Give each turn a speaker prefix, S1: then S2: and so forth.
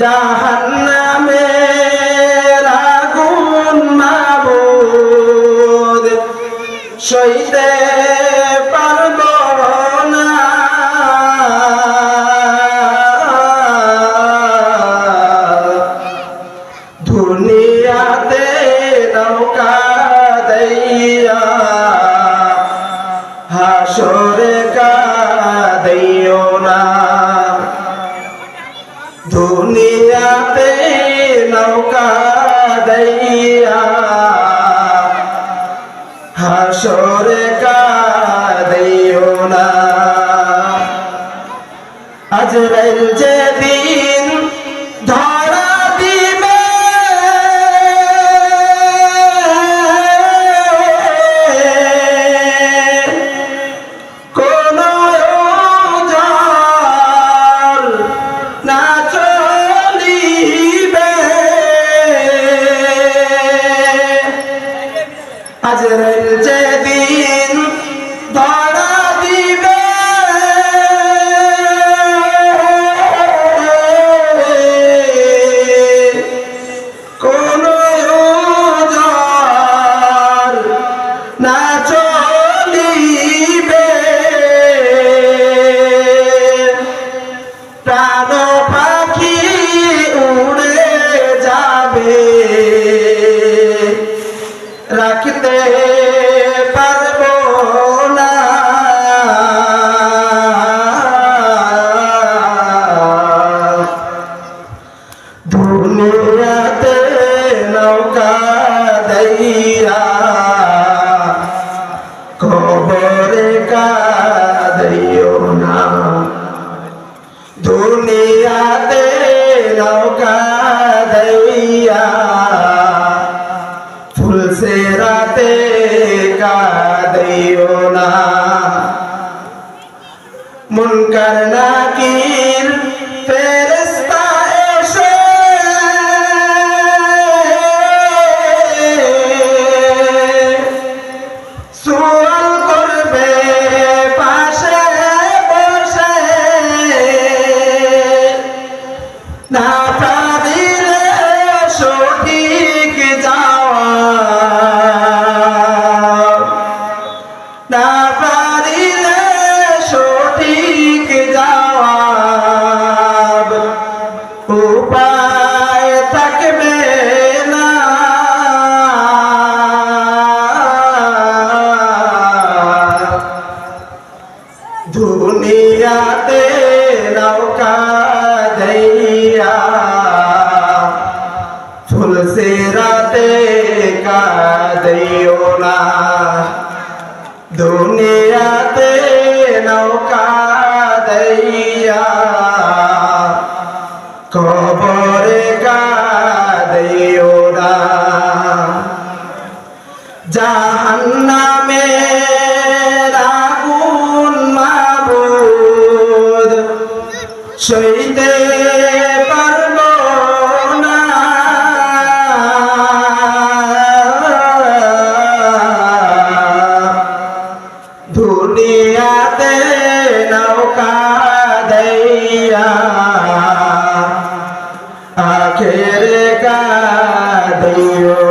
S1: জাহান্নামে আগুন মাবুদ। সইতে পারব না। দুনিয়াতে নৌকা দইয়া হাসরে দুনিয়াতে নৌকা দইয়া হাসরে কাদিও না। আজরাইল যেদিন আজরাইল যেদিন ধরা দইয়া কবরে কাদিও না দুনিয়াতে নৌকা দইয়া ফুল সে রাতে কাদিও না মুনকার নাকির সঠিক যাওয়া। না পারিলে সঠিক জবাব উপায় থাকবে না। দুনিয়াতে নৌকা দুনিয়াতে নৌকা দইয়া কবরে কাদিও না। জাহান্নামে আগুন মাবুদ সইতে দেখা দিও